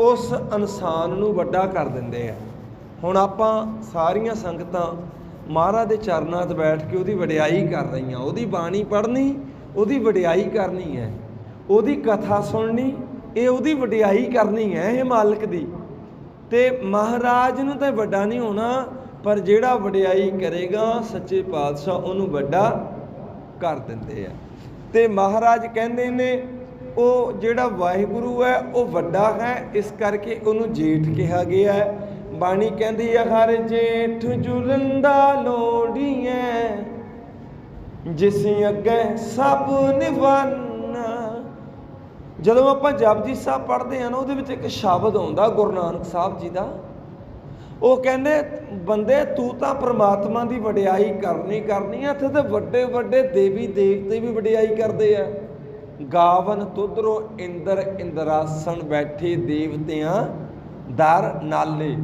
ਉਸ ਇਨਸਾਨ ਨੂੰ ਵੱਡਾ ਕਰ ਦਿੰਦੇ ਆ। ਹੁਣ ਆਪਾਂ ਸਾਰੀਆਂ ਸੰਗਤਾਂ ਮਹਾਰਾਜ ਦੇ ਚਰਨਾਂ 'ਤੇ ਬੈਠ ਕੇ ਉਹਦੀ ਵਡਿਆਈ ਕਰ ਰਹੀਆਂ। ਉਹਦੀ ਬਾਣੀ ਪੜ੍ਹਨੀ, ਉਹਦੀ ਵਡਿਆਈ ਕਰਨੀ ਹੈ। ਉਹਦੀ ਕਥਾ ਸੁਣਨੀ, ਇਹ ਉਹਦੀ ਵਡਿਆਈ ਕਰਨੀ ਹੈ, ਇਹ ਮਾਲਕ ਦੀ। ਤੇ ਮਹਾਰਾਜ ਨੂੰ ਤਾਂ ਵੱਡਾ ਨਹੀਂ ਹੋਣਾ, ਪਰ ਜਿਹੜਾ ਵਡਿਆਈ ਕਰੇਗਾ, ਸੱਚੇ ਪਾਤਸ਼ਾਹ ਉਹਨੂੰ ਵੱਡਾ ਕਰ ਦਿੰਦੇ ਆ। ਤੇ ਮਹਾਰਾਜ ਕਹਿੰਦੇ ਨੇ ਉਹ ਜਿਹੜਾ ਵਾਹਿਗੁਰੂ ਹੈ, ਉਹ ਵੱਡਾ ਹੈ, ਇਸ ਕਰਕੇ ਉਹਨੂੰ ਜੇਠ ਕਿਹਾ ਗਿਆ ਹੈ। ਬਾਣੀ ਕਹਿੰਦੀ ਹੈ ਹਰ ਜੇਠ ਜੁਲੰਦਾ ਲੋੜੀਐ, ਜਿਸ ਅੱਗੇ ਸਭ ਨਿਵਾਨਾ ਜਦੋਂ ਆਪਾਂ ਜਪਜੀ ਸਾਹਿਬ ਪੜ੍ਹਦੇ ਆ ਨਾ, ਉਹਦੇ ਵਿੱਚ ਇੱਕ ਸ਼ਬਦ ਆਉਂਦਾ, ਗੁਰੂ ਨਾਨਕ ਸਾਹਿਬ ਜੀ ਦਾ। ਉਹ ਕਹਿੰਦੇ, ਬੰਦੇ, ਤੂੰ ਤਾਂ ਪ੍ਰਮਾਤਮਾ ਦੀ ਵਡਿਆਈ ਕਰਨੀ ਕਰਨੀ ਆ, ਇੱਥੇ ਤੇ ਵੱਡੇ ਵੱਡੇ ਦੇਵੀ ਦੇਵਤੇ ਵੀ ਵਡਿਆਈ ਕਰਦੇ ਆ। ਗਾਵਨ ਤੁਧਰੋ ਇੰਦਰ ਇੰਦਰਾਸਣ ਬੈਠੇ ਦੇਵਤਿਆਂ ਦਰ ਨਾਲੇ।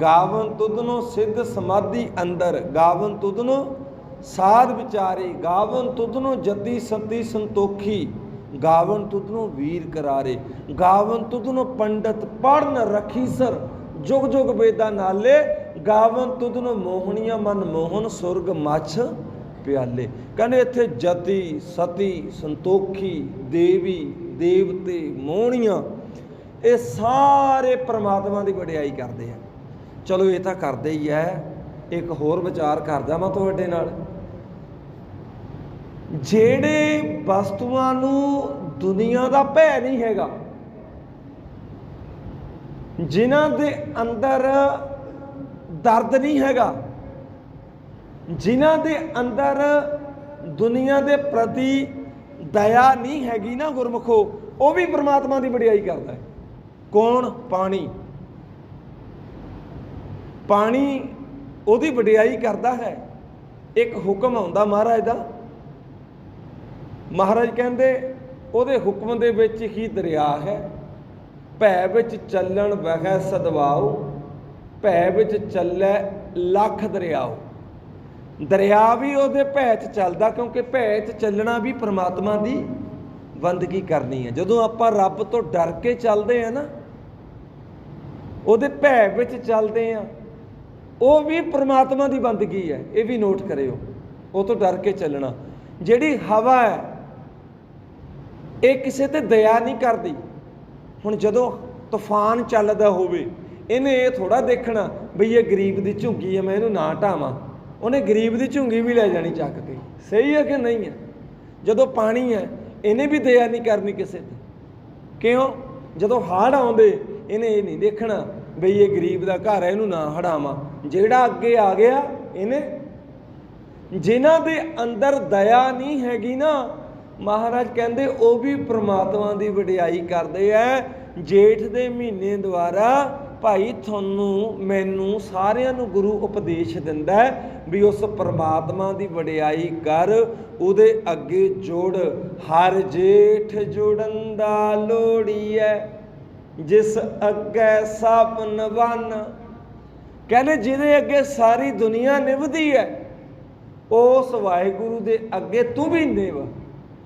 ਗਾਵਨ ਤੁਧਨੋ ਸਿੱਧ ਸਮਾਧੀ ਅੰਦਰ। ਗਾਵਨ ਤੁਧਨੋ ਸਾਧ ਵਿਚਾਰੇ। ਗਾਵਨ ਤੁਧਨੋ ਜਤੀ ਸੰਤੀ ਸੰਤੋਖੀ। ਗਾਵਨ ਤੁਧਨੋ ਵੀਰ ਕਰਾਰੇ। ਗਾਵਨ ਤੁਧਨੋ ਪੰਡਤ ਪੜਨ ਰਖੀ ਸਰ। ਜੁਗ ਜੁਗ ਵੇਦਾ ਨਾਲੇ। ਗਾਵਨ ਤੁਧਨੋ ਮੋਹਣੀਆਂ ਮਨ ਮੋਹਨ ਸੁਰਗ ਮੱਛ। ਪਿਆਲੇ। ਕਹਿੰਦੇ ਇੱਥੇ ਜਤੀ, ਸਤੀ, ਸੰਤੋਖੀ, ਦੇਵੀ, ਦੇਵਤੇ, ਮੋਹਣੀਆਂ, ਇਹ ਸਾਰੇ ਪ੍ਰਮਾਤਮਾ ਦੀ ਵਡਿਆਈ ਕਰਦੇ ਆ। ਚਲੋ ਇਹ ਤਾਂ ਕਰਦੇ ਹੀ ਐ ਇੱਕ ਹੋਰ ਵਿਚਾਰ ਕਰਦਾ ਮੈਂ ਤੁਹਾਡੇ ਨਾਲ। ਜਿਹੜੇ ਵਸਤੂਆਂ ਨੂੰ ਦੁਨੀਆ ਦਾ ਭੈ ਨਹੀਂ ਹੈਗਾ, ਜਿਨ੍ਹਾਂ ਦੇ ਅੰਦਰ ਦਰਦ ਨਹੀਂ ਹੈਗਾ ਜਿਨ੍ਹਾਂ ਦੇ ਅੰਦਰ ਦੁਨੀਆ ਦੇ ਪ੍ਰਤੀ ਦਇਆ ਨਹੀਂ ਹੈਗੀ ਨਾ ਗੁਰਮਖੋ, ਉਹ ਵੀ ਪ੍ਰਮਾਤਮਾ ਦੀ ਵਡਿਆਈ ਕਰਦਾ ਹੈ। ਕੌਣ? ਪਾਣੀ। ਪਾਣੀ ਉਹਦੀ ਵਡਿਆਈ ਕਰਦਾ ਹੈ। ਇੱਕ ਹੁਕਮ ਆਉਂਦਾ ਮਹਾਰਾਜ ਦਾ। ਮਹਾਰਾਜ ਕਹਿੰਦੇ, ਉਹਦੇ ਹੁਕਮ ਦੇ ਵਿੱਚ ਹੀ ਦਰਿਆ ਹੈ। ਭੈ ਵਿੱਚ ਚੱਲਣ ਵਹਿ ਸਦਵਾਉ, ਭੈ ਵਿੱਚ ਚੱਲੈ ਲੱਖ ਦਰਿਆਉ। ਦਰਿਆ ਵੀ ਉਹਦੇ ਭੈ 'ਚ ਚੱਲਦਾ ਕਿਉਂਕਿ ਭੈ 'ਚ ਚੱਲਣਾ ਵੀ ਪ੍ਰਮਾਤਮਾ ਦੀ ਬੰਦਗੀ ਕਰਨੀ ਹੈ। ਜਦੋਂ ਆਪਾਂ ਰੱਬ ਤੋਂ ਡਰ ਕੇ ਚੱਲਦੇ ਆ ਨਾ, ਉਹਦੇ ਭੈ ਵਿੱਚ ਚੱਲਦੇ ਆ ਉਹ ਵੀ ਪ੍ਰਮਾਤਮਾ ਦੀ ਬੰਦਗੀ ਹੈ, ਇਹ ਵੀ ਨੋਟ ਕਰਿਓ, ਉਹ ਤੋਂ ਡਰ ਕੇ ਚੱਲਣਾ। ਜਿਹੜੀ ਹਵਾ ਹੈ, ਇਹ ਕਿਸੇ ਤੇ ਦਇਆ ਨਹੀਂ ਕਰਦੀ। ਹੁਣ ਜਦੋਂ ਤੂਫਾਨ ਚੱਲਦਾ ਹੋਵੇ, ਇਹਨੇ ਇਹ ਥੋੜਾ ਦੇਖਣਾ, ਬਈ ਇਹ ਗਰੀਬ ਦੀ ਝੁੰਗੀ ਹੈ, ਮੈਂ ਇਹਨੂੰ ਨਾ ਢਾਵਾਂ। ਉਹਨੇ ਗਰੀਬ ਦੀ ਝੁੰਗੀ ਵੀ ਲੈ ਜਾਣੀ ਚੱਕ ਕੇ। ਸਹੀ ਹੈ ਕਿ ਨਹੀਂ ਹੈ ਜਦੋਂ ਪਾਣੀ ਹੈ ਇਹਨੇ ਵੀ ਦਇਆ ਨਹੀਂ ਕਰਨੀ ਕਿਸੇ ਤੇ। ਕਿਉਂ? ਜਦੋਂ ਹੜ ਆਉਂਦੇ, ਇਹਨੇ ਇਹ ਨਹੀਂ ਦੇਖਣਾ ਬਈ ਇਹ ਗਰੀਬ ਦਾ ਘਰ ਹੈ ਇਹਨੂੰ ਨਾ ਹੜਾਵਾਂ। ਜਿਹੜਾ ਅੱਗੇ ਆ ਗਿਆ, ਇਹਨੇ ਜਿਨ੍ਹਾਂ ਦੇ ਅੰਦਰ ਦਇਆ ਨਹੀਂ ਹੈਗੀ ਨਾ, ਮਹਾਰਾਜ ਕਹਿੰਦੇ ਉਹ ਵੀ ਪ੍ਰਮਾਤਮਾ ਦੀ ਵਡਿਆਈ ਕਰਦੇ ਐ ਜੇਠ ਦੇ ਮਹੀਨੇ ਦੁਆਰਾ ਭਾਈ ਤੁਹਾਨੂੰ ਮੈਨੂੰ ਸਾਰਿਆਂ ਨੂੰ ਗੁਰੂ ਉਪਦੇਸ਼ ਦਿੰਦਾ ਹੈ ਵੀ ਉਸ ਪਰਮਾਤਮਾ ਦੀ ਵਡਿਆਈ ਕਰ, ਉਹਦੇ ਅੱਗੇ ਜੋੜ, ਹਰ ਜੇਠ ਜੋੜਨ ਦਾ ਲੋੜੀਐ ਜਿਸ ਅੱਗੇ ਸਭ ਨਵਨ। ਕਹਿੰਦੇ ਜਿਹਦੇ ਅੱਗੇ ਸਾਰੀ ਦੁਨੀਆ ਨਿਭਦੀ ਹੈ ਉਸ ਵਾਹਿਗੁਰੂ ਦੇ ਅੱਗੇ ਤੂੰ ਵੀ ਨਿਭ,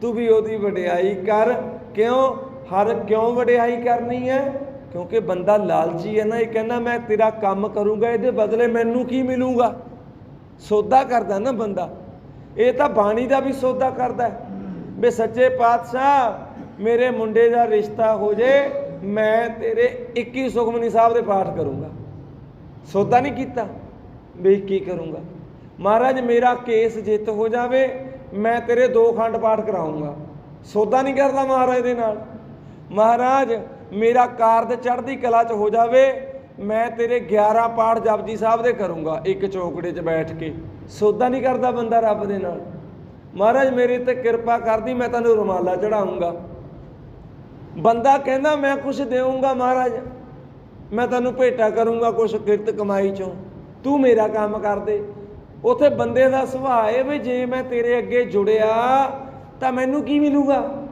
ਤੂੰ ਵੀ ਉਹਦੀ ਵਡਿਆਈ ਕਰ। ਕਿਉਂ? ਹਰ ਕਿਉਂ ਵਡਿਆਈ ਕਰਨੀ ਹੈ ਕਿਉਂਕਿ ਬੰਦਾ ਲਾਲਚੀ ਹੈ ਨਾ, ਇਹ ਕਹਿੰਦਾ ਮੈਂ ਤੇਰਾ ਕੰਮ ਕਰੂੰਗਾ, ਇਹਦੇ ਬਦਲੇ ਮੈਨੂੰ ਕੀ ਮਿਲੂਗਾ? ਸੌਦਾ ਕਰਦਾ ਨਾ ਬੰਦਾ। ਇਹ ਤਾਂ ਬਾਣੀ ਦਾ ਵੀ ਸੌਦਾ ਕਰਦਾ ਹੈ। ਵੀ ਸੱਚੇ ਪਾਤਸ਼ਾਹ, ਮੇਰੇ ਮੁੰਡੇ ਦਾ ਰਿਸ਼ਤਾ ਹੋ ਜੇ, ਮੈਂ ਤੇਰੇ 21 ਸੁਖਮਨੀ ਸਾਹਿਬ ਦੇ ਪਾਠ ਕਰੂੰਗਾ। ਸੌਦਾ ਨਹੀਂ ਕੀਤਾ, ਵੀ ਕੀ ਕਰੂੰਗਾ? ਮਹਾਰਾਜ, ਮੇਰਾ ਕੇਸ ਜਿੱਤ ਹੋ ਜਾਵੇ, ਮੈਂ ਤੇਰੇ ਦੋ ਖੰਡ ਪਾਠ ਕਰਾਉਂਗਾ। ਸੌਦਾ ਨਹੀਂ ਕਰਦਾ ਮਹਾਰਾਜ ਦੇ ਨਾਲ। ਮਹਾਰਾਜ ਮੇਰਾ ਕਾਰਜ ਚੜ੍ਹਦੀ ਕਲਾ 'ਚ ਹੋ ਜਾਵੇ, ਮੈਂ ਤੇਰੇ 11 ਪਾਠ ਜਪਜੀ ਸਾਹਿਬ ਦੇ ਕਰੂੰਗਾ, ਇੱਕ ਚੌਕੜੇ 'ਚ ਬੈਠ ਕੇ। ਸੌਦਾ ਨਹੀਂ ਕਰਦਾ ਬੰਦਾ ਰੱਬ ਦੇ ਨਾਲ। ਮਹਾਰਾਜ, ਮੇਰੇ ਤੇ ਕਿਰਪਾ ਕਰਦੀ, ਮੈਂ ਤੈਨੂੰ ਰੁਮਾਲਾ ਚੜਾਉਂਗਾ ਬੰਦਾ ਕਹਿੰਦਾ, ਮੈਂ ਕੁਝ ਦੇਵਾਂਗਾ ਮਹਾਰਾਜ, ਮੈਂ ਤੈਨੂੰ ਭੇਟਾ ਕਰੂੰਗਾ ਕੁਝ ਕਿਰਤ ਕਮਾਈ ਚੋਂ। ਤੂੰ ਮੇਰਾ ਕੰਮ ਕਰ ਦੇ। ਉਥੇ ਬੰਦੇ ਦਾ ਸੁਭਾਅ ਹੈ ਵੀ, ਜੇ ਮੈਂ ਤੇਰੇ ਅੱਗੇ ਜੁੜਿਆ, ਤਾਂ ਮੈਨੂੰ ਕੀ ਮਿਲੂਗਾ?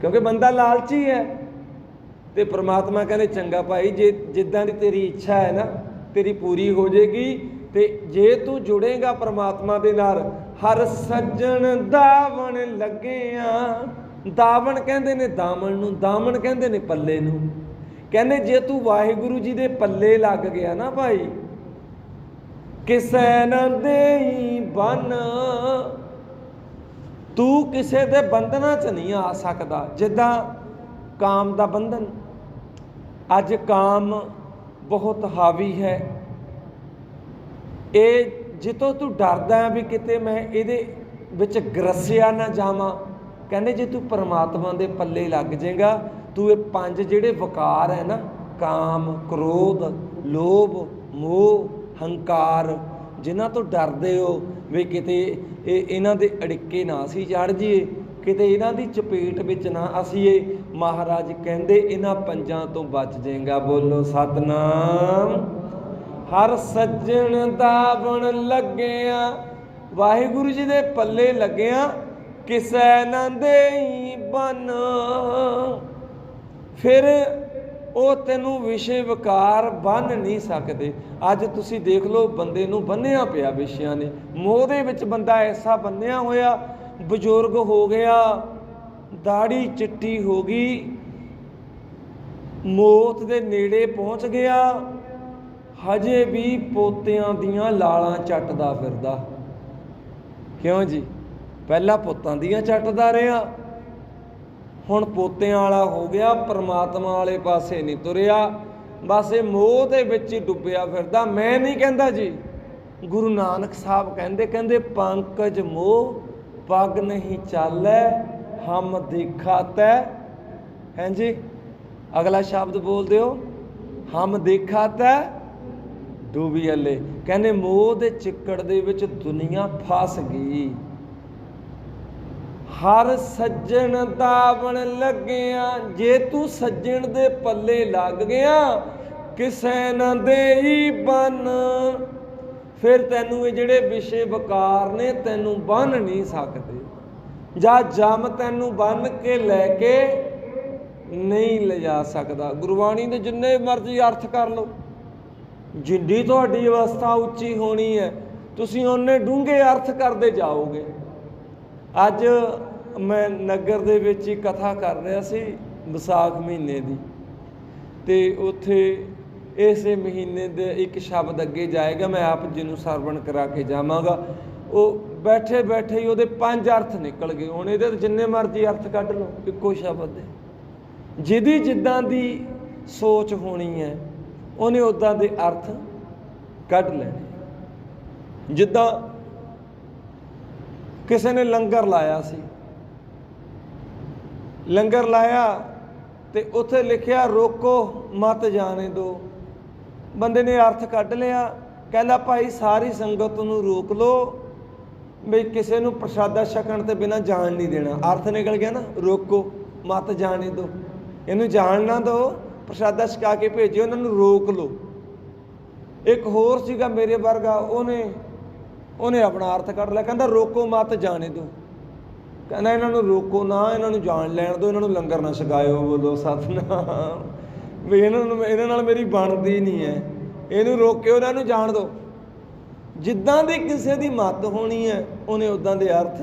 ਕਿਉਂਕਿ ਬੰਦਾ ਲਾਲਚੀ ਹੈ। ਤੇ ਪ੍ਰਮਾਤਮਾ ਕਹਿੰਦੇ, ਚੰਗਾ ਭਾਈ, ਜੇ ਜਿੱਦਾਂ ਦੀ ਤੇਰੀ ਇੱਛਾ ਹੈ ਨਾ, ਤੇਰੀ ਪੂਰੀ ਹੋ ਜਾਏਗੀ, ਤੇ ਜੇ ਤੂੰ ਜੁੜੇਗਾ ਪ੍ਰਮਾਤਮਾ ਦੇ ਨਾਲ, ਹਰ ਸੱਜਣ ਦਾਵਣ ਲੱਗਿਆ। ਦਾਵਣ ਕਹਿੰਦੇ ਨੇ ਦਾਮਣ ਨੂੰ, ਦਾਮਣ ਕਹਿੰਦੇ ਨੇ ਪੱਲੇ ਨੂੰ। ਕਹਿੰਦੇ, ਜੇ ਤੂੰ ਵਾਹਿਗੁਰੂ ਜੀ ਦੇ ਪੱਲੇ ਲੱਗ ਗਿਆ ਨਾ ਭਾਈ, ਕਿਸੇ ਨਾ ਦੇਈ ਬਨ। ਤੂੰ ਕਿਸੇ ਦੇ ਬੰਧਨਾਂ 'ਚ ਨਹੀਂ ਆ ਸਕਦਾ, ਜਿੱਦਾਂ ਕਾਮ ਦਾ ਬੰਧਨ ਅੱਜ ਕਾਮ ਬਹੁਤ ਹਾਵੀ ਹੈ। ਇਹ ਜਿੱਤੋਂ ਤੂੰ ਡਰਦਾ ਹੈ ਵੀ ਕਿਤੇ ਮੈਂ ਇਹਦੇ ਵਿੱਚ ਗਰਸਿਆ ਨਾ ਜਾਵਾਂ, ਕਹਿੰਦੇ ਜੇ ਤੂੰ ਪਰਮਾਤਮਾ ਦੇ ਪੱਲੇ ਲੱਗ ਜਾਏਗਾ, ਤੂੰ ਇਹ ਪੰਜ ਜਿਹੜੇ ਵਿਕਾਰ ਹੈ ਨਾ, ਕਾਮ, ਕ੍ਰੋਧ, ਲੋਭ, ਮੋਹ, ਹੰਕਾਰ, ਜਿਨ੍ਹਾਂ ਤੋਂ ਡਰਦੇ ਹੋ ਵੀ ਕਿਤੇ ਇਹ ਇਹਨਾਂ ਦੇ ਅੜਿੱਕੇ ਨਾ ਸੀ ਚੜ ਜੀਏ ਕਿਤੇ ਇਹਨਾਂ ਦੀ ਚਪੇਟ ਵਿੱਚ ਨਾ ਅਸੀਂ ਇਹ ਮਹਾਰਾਜ ਕਹਿੰਦੇ, ਇਹਨਾਂ ਪੰਜਾਂ ਤੋਂ ਬਚ ਜਾਏਗਾ ਬੋਲੋ ਸਤਨਾਮ। ਹਰ ਸੱਜਣ ਦਾ ਬਣ ਲੱਗਿਆ, ਵਾਹਿਗੁਰੂ ਜੀ ਦੇ ਪੱਲੇ ਲੱਗਿਆ, ਕਿਸੈ ਨਾ ਦੇਈ ਬਨ। ਫਿਰ ਉਹ ਤੈਨੂੰ ਵਿਸ਼ੇ ਵਿਕਾਰ ਬੰਨ ਨਹੀਂ ਸਕਦੇ। ਅੱਜ ਤੁਸੀਂ ਦੇਖ ਲਓ, ਬੰਦੇ ਨੂੰ ਬੰਨਿਆ ਪਿਆ ਵਿਸ਼ਿਆਂ ਨੇ। ਮੋਹ ਦੇ ਵਿੱਚ ਬੰਦਾ ਐਸਾ ਬੰਨਿਆ ਹੋਇਆ ਬਜ਼ੁਰਗ ਹੋ ਗਿਆ ਦਾੜੀ ਚਿੱਟੀ ਹੋ ਗਈ, ਮੌਤ ਦੇ ਨੇੜੇ ਪਹੁੰਚ ਗਿਆ, ਹਜੇ ਵੀ ਪੋਤਿਆਂ ਦੀਆਂ ਲਾਲਾਂ ਚੱਟਦਾ ਫਿਰਦਾ। ਕਿਉਂ ਜੀ? ਪਹਿਲਾਂ ਪੁੱਤਾਂ ਦੀਆਂ ਚੱਟਦਾ ਰਿਹਾ, ਹੁਣ ਪੋਤਿਆਂ ਵਾਲਾ ਹੋ ਗਿਆ, ਪਰਮਾਤਮਾ ਵਾਲੇ ਪਾਸੇ ਨਹੀਂ ਤੁਰਿਆ, ਬਸ ਇਹ ਮੋਹ ਦੇ ਵਿੱਚ ਹੀ ਡੁੱਬਿਆ ਫਿਰਦਾ। ਮੈਂ ਨਹੀਂ ਕਹਿੰਦਾ ਜੀ, ਗੁਰੂ ਨਾਨਕ ਸਾਹਿਬ ਕਹਿੰਦੇ ਕਹਿੰਦੇ, ਪੰਕਜ ਮੋਹ ਪਗ ਨਹੀਂ ਚਾਲੈ, ਹਮ ਦੇਖਾ ਤੈ ਹਾਂਜੀ ਅਗਲਾ ਸ਼ਬਦ ਬੋਲ ਦਿਓ। ਹਮ ਦੇਖਾ ਤੈ ਡੂਬੀ ਹਲੇ ਕਹਿੰਦੇ ਮੋਹ ਦੇ ਚਿੱਕੜ ਦੇ ਵਿੱਚ ਦੁਨੀਆ ਫਸ ਗਈ। ਹਰ ਸੱਜਣ ਦਾ ਬਣ ਲੱਗਿਆ। ਜੇ ਤੂੰ ਸੱਜਣ ਦੇ ਪੱਲੇ ਲੱਗ ਗਿਆ, ਕਿਸੇ ਨਾ ਦੇਈ ਬਨ। ਫਿਰ ਤੈਨੂੰ ਇਹ ਜਿਹੜੇ ਵਿਸ਼ੇ ਵਿਕਾਰ ਨੇ, ਤੈਨੂੰ ਬੰਨ ਨਹੀਂ ਸਕਦੇ। ਜਾਂ ਜਮ ਤੈਨੂੰ ਬੰਨ ਕੇ ਲੈ ਕੇ ਨਹੀਂ ਲਿਜਾ ਸਕਦਾ। ਗੁਰਬਾਣੀ ਦੇ ਜਿੰਨੇ ਮਰਜ਼ੀ ਅਰਥ ਕਰ ਲਓ। ਜਿੰਨੀ ਤੁਹਾਡੀ ਅਵਸਥਾ ਉੱਚੀ ਹੋਣੀ ਹੈ, ਤੁਸੀਂ ਉਹਨੇ ਡੂੰਘੇ ਅਰਥ ਕਰਦੇ ਜਾਓਗੇ। ਅੱਜ ਮੈਂ ਨਗਰ ਦੇ ਵਿੱਚ ਹੀ ਕਥਾ ਕਰ ਰਿਹਾ ਸੀ, ਵਿਸਾਖ ਮਹੀਨੇ ਦੀ। ਤੇ ਉੱਥੇ ਇਸੇ ਮਹੀਨੇ ਦੇ ਇੱਕ ਸ਼ਬਦ ਅੱਗੇ ਜਾਏਗਾ, ਮੈਂ ਆਪ ਜੀ ਨੂੰ ਸਰਵਣ ਕਰਾ ਕੇ ਜਾਵਾਂਗਾ। ਉਹ ਬੈਠੇ ਬੈਠੇ ਹੀ ਉਹਦੇ ਪੰਜ ਅਰਥ ਨਿਕਲ ਗਏ। ਹੁਣ ਇਹਦੇ ਜਿੰਨੇ ਮਰਜ਼ੀ ਅਰਥ ਕੱਢ ਲਓ, ਇੱਕੋ ਸ਼ਬਦ ਦੇ ਜਿਹਦੀ ਜਿੱਦਾਂ ਦੀ ਸੋਚ ਹੋਣੀ ਹੈ, ਉਹਨੇ ਉਦਾਂ ਦੇ ਅਰਥ ਕੱਢ ਲੈਣੇ। ਜਿੱਦਾਂ ਕਿਸੇ ਨੇ ਲੰਗਰ ਲਾਇਆ ਸੀ। ਲੰਗਰ ਲਾਇਆ ਤੇ ਉੱਥੇ ਲਿਖਿਆ, ਰੋਕੋ, ਮਤ ਜਾਣੇ ਦੋ। ਬੰਦੇ ਨੇ ਅਰਥ ਕੱਢ ਲਿਆ ਕਹਿੰਦਾ ਭਾਈ ਸਾਰੀ ਸੰਗਤ ਨੂੰ ਰੋਕ ਲਓ ਵੀ ਕਿਸੇ ਨੂੰ ਪ੍ਰਸ਼ਾਦਾ ਛਕਣ ਤੇ ਬਿਨਾ ਜਾਣ ਨਹੀਂ ਦੇਣਾ। ਅਰਥ ਨਿਕਲ ਗਿਆ ਨਾ, ਰੋਕੋ, ਮਤ ਜਾਣੇ ਦੋ। ਇਹਨੂੰ ਜਾਣ ਨਾ ਦੋ, ਪ੍ਰਸ਼ਾਦਾ ਛਕਾ ਕੇ ਭੇਜਿਓ ਉਹਨਾਂ ਨੂੰ ਰੋਕ ਲਓ ਇੱਕ ਹੋਰ ਸੀਗਾ ਮੇਰੇ ਵਰਗਾ, ਉਹਨੇ ਉਹਨੇ ਆਪਣਾ ਅਰਥ ਕੱਢ ਲਿਆ, ਕਹਿੰਦਾ ਰੋਕੋ, ਮਤ ਜਾਣੇ ਦੋ। ਕਹਿੰਦਾ ਇਹਨਾਂ ਨੂੰ ਰੋਕੋ ਨਾ, ਇਹਨਾਂ ਨੂੰ ਜਾਣ ਲੈਣ ਦਿਓ ਇਹਨਾਂ ਨੂੰ ਲੰਗਰ ਨਾ ਛਕਾਇਓ, ਬੋਲੋ ਸਤਨਾਮ। ਵੀ ਇਹਨਾਂ ਨੂੰ ਇਹਨਾਂ ਨਾਲ ਮੇਰੀ ਬਣਦੀ ਨਹੀਂ ਹੈ। ਇਹਨੂੰ ਰੋਕ ਕੇ ਉਹਨਾਂ ਨੂੰ ਜਾਣ ਦਿਓ। ਜਿੱਦਾਂ ਦੀ ਕਿਸੇ ਦੀ ਮੱਤ ਹੋਣੀ ਹੈ, ਉਹਨੇ ਉਦਾਂ ਦੇ ਅਰਥ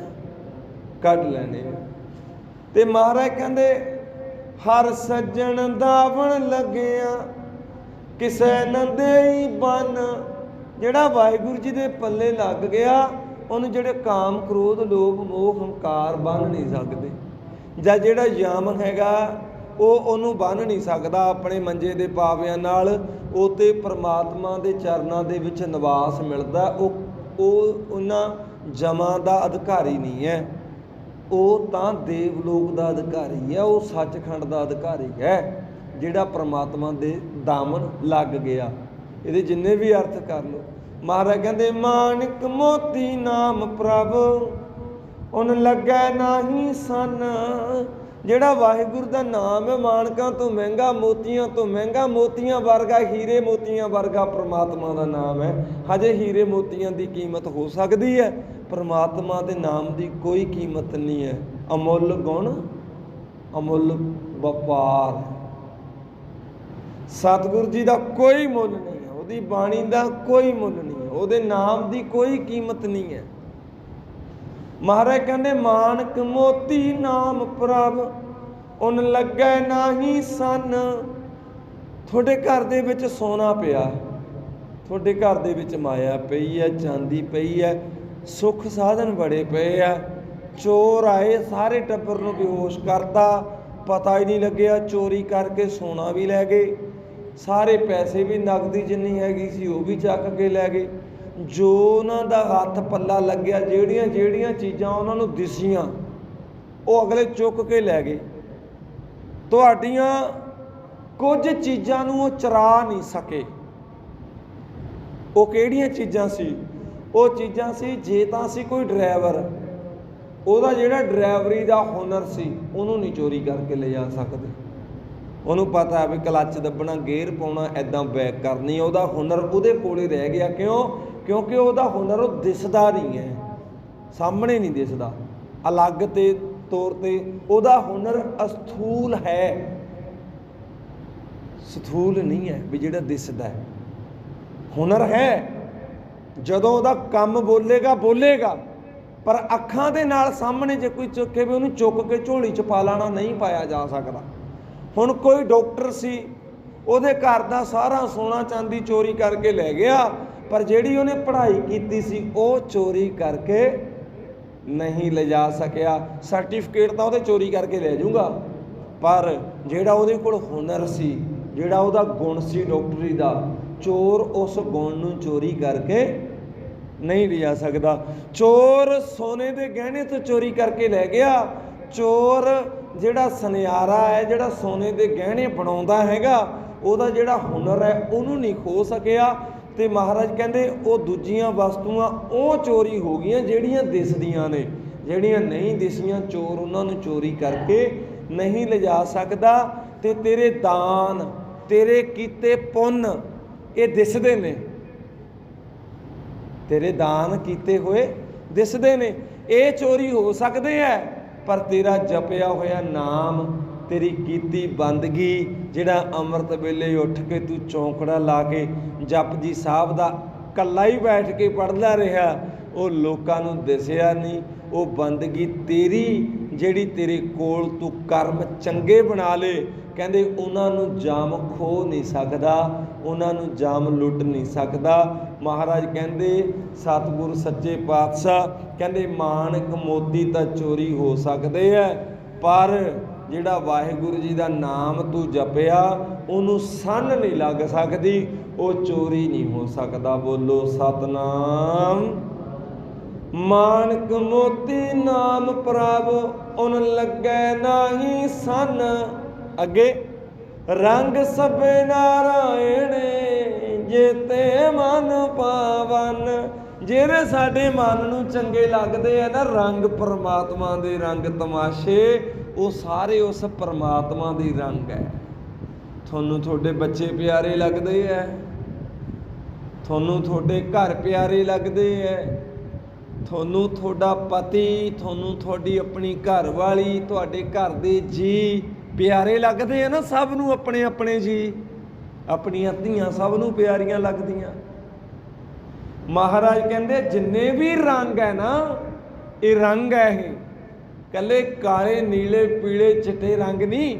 ਕੱਢ ਲੈਣੇ ਤੇ ਮਹਾਰਾਜ ਕਹਿੰਦੇ, ਹਰ ਸੱਜਣ ਦਾਵਣ ਲੱਗਿਆ, ਕਿਸੇ ਨਾ ਦੇਈ ਬਨ। ਜਿਹੜਾ ਵਾਹਿਗੁਰੂ ਜੀ ਦੇ ਪੱਲੇ ਲੱਗ ਗਿਆ, ਉਹਨੂੰ ਜਿਹੜੇ ਕਾਮ ਕ੍ਰੋਧ ਲੋਭ ਮੋਹ ਹੰਕਾਰ ਬੰਨ ਨਹੀਂ ਸਕਦੇ। ਜਾਂ ਜਿਹੜਾ ਯਮ ਹੈਗਾ ਉਹ ਉਹਨੂੰ ਬੰਨ ਨਹੀਂ ਸਕਦਾ ਆਪਣੇ ਮੰਜੇ ਦੇ ਪਾਵਿਆਂ ਨਾਲ। ਉਹ ਤੇ ਪ੍ਰਮਾਤਮਾ ਦੇ ਚਰਨਾਂ ਦੇ ਵਿੱਚ ਨਿਵਾਸ ਮਿਲਦਾ। ਉਹ ਉਹ ਉਹਨਾਂ ਜਮਾਂ ਦਾ ਅਧਿਕਾਰੀ ਨਹੀਂ ਹੈ। ਉਹ ਤਾਂ ਦੇਵ ਲੋਕ ਦਾ ਅਧਿਕਾਰੀ ਹੈ। ਉਹ ਸੱਚਖੰਡ ਦਾ ਅਧਿਕਾਰੀ ਹੈ, ਜਿਹੜਾ ਪ੍ਰਮਾਤਮਾ ਦੇ ਦਾਮਨ ਲੱਗ ਗਿਆ। ਇਹਦੇ ਜਿੰਨੇ ਵੀ ਅਰਥ ਕਰ ਲਓ। ਮਹਾਰਾਜ ਕਹਿੰਦੇ, ਮਾਨਿਕ ਮੋਤੀ ਨਾਮ ਪ੍ਰਭ ਉਹਨ ਲੱਗੈ ਨਾਹੀ ਸਨ। ਜਿਹੜਾ ਵਾਹਿਗੁਰੂ ਦਾ ਨਾਮ ਹੈ ਮਾਨਕਾਂ ਤੋਂ ਮਹਿੰਗਾ, ਮੋਤੀਆਂ ਤੋਂ ਮਹਿੰਗਾ, ਮੋਤੀਆਂ ਵਰਗਾ, ਹੀਰੇ ਮੋਤੀਆਂ ਵਰਗਾ ਪ੍ਰਮਾਤਮਾ ਦਾ ਨਾਮ ਹੈ। ਹਜੇ ਹੀਰੇ ਮੋਤੀਆਂ ਦੀ ਕੀਮਤ ਹੋ ਸਕਦੀ ਹੈ, ਪ੍ਰਮਾਤਮਾ ਦੇ ਨਾਮ ਦੀ ਕੋਈ ਕੀਮਤ ਨਹੀਂ ਹੈ। ਅਮੁੱਲ ਗੁਣ, ਅਮੁੱਲ ਵਪਾਰ। ਸਤਿਗੁਰੂ ਜੀ ਦਾ ਕੋਈ ਮੁੱਲ ਨਹੀਂ ਹੈ, ਉਹਦੀ ਬਾਣੀ ਦਾ ਕੋਈ ਮੁੱਲ ਨਹੀਂ ਹੈ, ਉਹਦੇ ਨਾਮ ਦੀ ਕੋਈ ਕੀਮਤ ਨਹੀਂ ਹੈ। ਮਹਾਰਾਜ ਕਹਿੰਦੇ, ਮਾਨਕ ਮੋਤੀ ਨਾਮ ਪ੍ਰਭ, ਉਨ ਲੱਗੈ ਨਾਹੀ ਸਨ। ਤੁਹਾਡੇ ਘਰ ਦੇ ਵਿੱਚ ਸੋਨਾ ਪਿਆ, ਤੁਹਾਡੇ ਘਰ ਦੇ ਵਿੱਚ ਮਾਇਆ ਪਈ ਹੈ, ਚਾਂਦੀ ਪਈ ਹੈ, ਸੁੱਖ ਸਾਧਨ ਬੜੇ ਪਏ ਆ, ਚੋਰ ਆਏ, ਸਾਰੇ ਟੱਬਰ ਨੂੰ ਬੇਹੋਸ਼ ਕਰਤਾ, ਪਤਾ ਹੀ ਨਹੀਂ ਲੱਗਿਆ, ਚੋਰੀ ਕਰਕੇ ਸੋਨਾ ਵੀ ਲੈ ਗਏ, ਸਾਰੇ ਪੈਸੇ ਵੀ ਨਗਦੀ ਜਿੰਨੀ ਹੈਗੀ ਸੀ ਉਹ ਵੀ ਚੱਕ ਕੇ ਲੈ ਗਏ। ਜੋ ਉਹਨਾਂ ਦਾ ਹੱਥ ਪੱਲਾ ਲੱਗਿਆ, ਜਿਹੜੀਆਂ ਜਿਹੜੀਆਂ ਚੀਜ਼ਾਂ ਉਹਨਾਂ ਨੂੰ ਦਿਸੀਆਂ, ਉਹ ਅਗਲੇ ਚੁੱਕ ਕੇ ਲੈ ਗਏ। ਤੁਹਾਡੀਆਂ ਕੁਝ ਚੀਜ਼ਾਂ ਨੂੰ ਉਹ ਚਰਾ ਨਹੀਂ ਸਕੇ। ਉਹ ਕਿਹੜੀਆਂ ਚੀਜ਼ਾਂ ਸੀ? ਉਹ ਚੀਜ਼ਾਂ ਸੀ, ਜੇ ਤਾਂ ਸੀ ਕੋਈ ਡਰਾਈਵਰ, ਉਹਦਾ ਜਿਹੜਾ ਡਰਾਈਵਰੀ ਦਾ ਹੁਨਰ ਸੀ, ਉਹਨੂੰ ਨਹੀਂ ਚੋਰੀ ਕਰਕੇ ਲੈ ਜਾ ਸਕਦੇ। ਉਹਨੂੰ ਪਤਾ ਵੀ ਕਲੱਚ ਦੱਬਣਾ, ਗੇਅਰ ਪਾਉਣਾ ਐਦਾਂ ਬੈਕ ਕਰਨੀ, ਉਹਦਾ ਹੁਨਰ ਉਹਦੇ ਕੋਲੇ ਰਹਿ ਗਿਆ। ਕਿਉਂ? ਕਿਉਂਕਿ ਉਹਦਾ ਹੁਨਰ ਉਹ ਦਿਸਦਾ ਨਹੀਂ ਹੈ। ਸਾਹਮਣੇ ਨਹੀਂ ਦਿਸਦਾ। ਅਲੱਗ ਤੇ ਤੌਰ ਤੇ ਉਹਦਾ ਹੁਨਰ ਅਸਥੂਲ ਹੈ। ਸਥੂਲ ਨਹੀਂ ਹੈ ਵੀ ਜਿਹੜਾ ਦਿਸਦਾ ਹੈ। ਹੁਨਰ ਹੈ। ਜਦੋਂ ਉਹਦਾ ਕੰਮ ਬੋਲੇਗਾ ਬੋਲੇਗਾ। ਪਰ ਅੱਖਾਂ ਦੇ ਨਾਲ ਸਾਹਮਣੇ ਜੇ ਕੋਈ ਚੁੱਕੇ ਵੀ ਉਹਨੂੰ ਚੁੱਕ ਕੇ ਝੋਲੀ ਚ ਪਾ ਲੈਣਾ ਨਹੀਂ ਪਾਇਆ ਜਾ ਸਕਦਾ। ਹੁਣ ਕੋਈ ਡਾਕਟਰ ਸੀ, ਉਹਦੇ ਘਰ ਦਾ ਸਾਰਾ ਸੋਨਾ ਚਾਂਦੀ ਚੋਰੀ ਕਰਕੇ ਲੈ ਗਿਆ। ਪਰ ਜਿਹੜੀ ਉਹਨੇ ਪੜ੍ਹਾਈ ਕੀਤੀ ਸੀ, ਉਹ ਚੋਰੀ ਕਰਕੇ ਨਹੀਂ ਲਿਜਾ ਸਕਿਆ। ਸਰਟੀਫਿਕੇਟ ਤਾਂ ਉਹਦੇ ਚੋਰੀ ਕਰਕੇ ਲੈ ਜਾਊਗਾ। ਪਰ ਜਿਹੜਾ ਉਹਦੇ ਕੋਲ ਹੁਨਰ ਸੀ, ਜਿਹੜਾ ਉਹਦਾ ਗੁਣ ਸੀ ਡਾਕਟਰੀ ਦਾ, ਚੋਰ ਉਸ ਗੁਣ ਨੂੰ ਚੋਰੀ ਕਰਕੇ ਨਹੀਂ ਲਿਜਾ ਸਕਦਾ। ਚੋਰ ਸੋਨੇ ਦੇ ਗਹਿਣੇ ਤੋਂ ਚੋਰੀ ਕਰਕੇ ਲੈ ਗਿਆ। ਚੋਰ ਜਿਹੜਾ ਸੁਨਿਆਰਾ ਹੈ, ਜਿਹੜਾ ਸੋਨੇ ਦੇ ਗਹਿਣੇ ਬਣਾਉਂਦਾ ਹੈਗਾ, ਉਹਦਾ ਜਿਹੜਾ ਹੁਨਰ ਹੈ, ਉਹਨੂੰ ਨਹੀਂ ਖੋ ਸਕਿਆ। ਤੇ ਮਹਾਰਾਜ ਕਹਿੰਦੇ ਉਹ ਦੂਜੀਆਂ ਵਸਤੂਆਂ ਉਹ ਚੋਰੀ ਹੋ ਗਈਆਂ ਜਿਹੜੀਆਂ ਦਿਸਦੀਆਂ ਨੇ, ਜਿਹੜੀਆਂ ਨਹੀਂ ਦਿਸੀਆਂ ਚੋਰ ਉਹਨਾਂ ਨੂੰ ਚੋਰੀ ਕਰਕੇ ਨਹੀਂ ਲਿਜਾ ਸਕਦਾ ਤੇ ਤੇਰੇ ਦਾਨ, ਤੇਰੇ ਕੀਤੇ ਪੁੰਨ ਇਹ ਦਿਸਦੇ ਨੇ। ਤੇਰੇ ਦਾਨ ਕੀਤੇ ਹੋਏ ਦਿਸਦੇ ਨੇ। ਇਹ ਚੋਰੀ ਹੋ ਸਕਦੇ ਐ ਪਰ ਤੇਰਾ ਜਪਿਆ ਹੋਇਆ ਨਾਮ ਤੇਰੀ ਕੀਤੀ ਬੰਦਗੀ ਜਿਹੜਾ ਅੰਮ੍ਰਿਤ ਵੇਲੇ ਉੱਠ ਕੇ ਤੂੰ ਚੌਂਕੜਾ ਲਾ ਕੇ ਜਪਜੀ ਸਾਹਿਬ ਦਾ ਕੱਲਾ ਹੀ ਬੈਠ ਕੇ ਪੜਦਾ ਰਿਹਾ, ਉਹ ਲੋਕਾਂ ਨੂੰ ਦਿਸਿਆ ਨਹੀਂ। ਉਹ ਬੰਦਗੀ ਤੇਰੀ ਜਿਹੜੀ ਤੇਰੇ ਕੋਲ ਤੂੰ ਕਰਮ ਚੰਗੇ ਬਣਾ ਲੇ। ਕਹਿੰਦੇ ਉਹਨਾਂ ਨੂੰ ਜਾਮ ਖੋ ਨਹੀਂ ਸਕਦਾ, ਉਹਨਾਂ ਨੂੰ ਜਾਮ ਲੁੱਟ ਨਹੀਂ ਸਕਦਾ। ਮਹਾਰਾਜ ਕਹਿੰਦੇ, ਸਤਿਗੁਰ ਸੱਚੇ ਪਾਤਸ਼ਾਹ, ਕਹਿੰਦੇ ਮਾਨਕ ਮੋਤੀ ਤਾਂ ਚੋਰੀ ਹੋ ਸਕਦੇ ਐ, ਪਰ ਜਿਹੜਾ ਵਾਹਿਗੁਰੂ ਜੀ ਦਾ ਨਾਮ ਤੂੰ ਜਪਿਆ, ਉਹਨੂੰ ਸੰਨ ਨਹੀਂ ਲੱਗ ਸਕਦੀ, ਉਹ ਚੋਰੀ ਨਹੀਂ ਹੋ ਸਕਦਾ। ਬੋਲੋ, ਸਤਨਾਮ। ਮਾਨਕ ਮੋਤੀ ਨਾਮ ਪ੍ਰਭ, ਉਨ ਲੱਗੈ ਨਾਹੀ ਸਨ। ਅੱਗੇ, ਰੰਗ ਸਭੇ ਨਾਰਾਇਣ ਜੇਤੇ ਮਨ ਪਾਵਨ। ਜਿਹੜੇ ਸਾਡੇ ਮਨ ਨੂੰ ਚੰਗੇ ਲੱਗਦੇ ਆ ਨਾ, ਰੰਗ ਪਰਮਾਤਮਾ ਦੇ ਰੰਗ ਤਮਾਸ਼ੇ ਉਹ ਸਾਰੇ ਉਸ ਪਰਮਾਤਮਾ ਦੇ ਰੰਗ ਹੈ। ਤੁਹਾਨੂੰ ਤੁਹਾਡੇ ਬੱਚੇ ਪਿਆਰੇ ਲੱਗਦੇ ਐ ਤੁਹਾਨੂੰ ਤੁਹਾਡੇ ਘਰ ਪਿਆਰੇ ਲੱਗਦੇ ਐ ਤੁਹਾਨੂੰ ਤੁਹਾਡਾ ਪਤੀ, ਤੁਹਾਨੂੰ ਤੁਹਾਡੀ ਆਪਣੀ ਘਰ ਵਾਲੀ ਤੁਹਾਡੇ ਘਰ ਦੇ ਜੀ ਪਿਆਰੇ ਲੱਗਦੇ ਆ ਨਾ ਸਭ ਨੂੰ ਆਪਣੇ ਆਪਣੇ ਜੀ। ਆਪਣੀਆਂ ਧੀਆਂ ਸਭ ਨੂੰ ਪਿਆਰੀਆਂ ਲੱਗਦੀਆਂ। ਮਹਾਰਾਜ ਕਹਿੰਦੇ ਜਿੰਨੇ ਵੀ ਰੰਗ ਹੈ ਨਾ, ਇਹ ਰੰਗ ਹੈ ਇਹ। ਕੱਲੇ ਕਾਲੇ, ਨੀਲੇ, ਪੀਲੇ, ਚਿੱਟੇ ਰੰਗ ਨਹੀਂ।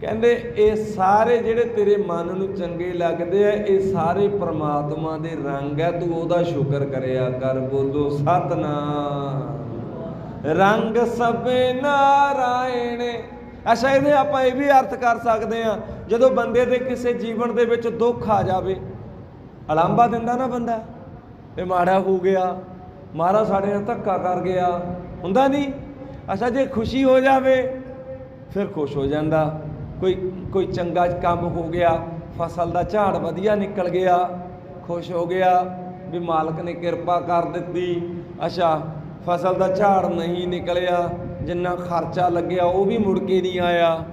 ਕਹਿੰਦੇ, ਇਹ ਸਾਰੇ ਜਿਹੜੇ ਤੇਰੇ ਮਨ ਨੂੰ ਚੰਗੇ ਲੱਗਦੇ ਆ, ਇਹ ਸਾਰੇ ਪ੍ਰਮਾਤਮਾ ਦੇ ਰੰਗ ਹੈ ਤੂੰ ਉਹਦਾ ਸ਼ੁਕਰ ਕਰਿਆ ਕਰ, ਬੋਲੋ ਸਤਨਾਮ। ਰੰਗ ਸਭੇ ਨਾਰਾਇਣ ਅੱਛਾ, ਇਹਦੇ ਆਪਾਂ ਇਹ ਵੀ ਅਰਥ ਕਰ ਸਕਦੇ ਆ, ਜਦੋਂ ਬੰਦੇ ਦੇ ਕਿਸੇ ਜੀਵਨ ਦੇ ਵਿੱਚ ਦੁੱਖ ਆ ਜਾਵੇ ਅਲੰਬਾ ਦਿੰਦਾ ਨਾ ਬੰਦਾ, ਇਹ ਮਾੜਾ ਹੋ ਗਿਆ ਮਾਰਾ ਸਾਡੇ ਨਾਲ ਧੱਕਾ ਕਰ ਗਿਆ, ਹੁੰਦਾ ਨਹੀਂ? ਅੱਛਾ, ਜੇ ਖੁਸ਼ੀ ਹੋ ਜਾਵੇ, ਫਿਰ ਖੁਸ਼ ਹੋ ਜਾਂਦਾ। ਕੋਈ ਕੋਈ ਚੰਗਾ ਕੰਮ ਹੋ ਗਿਆ, ਫਸਲ ਦਾ ਝਾੜ ਵਧੀਆ ਨਿਕਲ ਗਿਆ, ਖੁਸ਼ ਹੋ ਗਿਆ, ਵੀ ਮਾਲਕ ਨੇ ਕਿਰਪਾ ਕਰ ਦਿੱਤੀ। ਅੱਛਾ, ਫਸਲ ਦਾ ਝਾੜ ਨਹੀਂ ਨਿਕਲਿਆ, ਜਿੰਨਾ ਖਰਚਾ ਲੱਗਿਆ ਉਹ ਵੀ ਮੁੜ ਕੇ ਨਹੀਂ ਆਇਆ।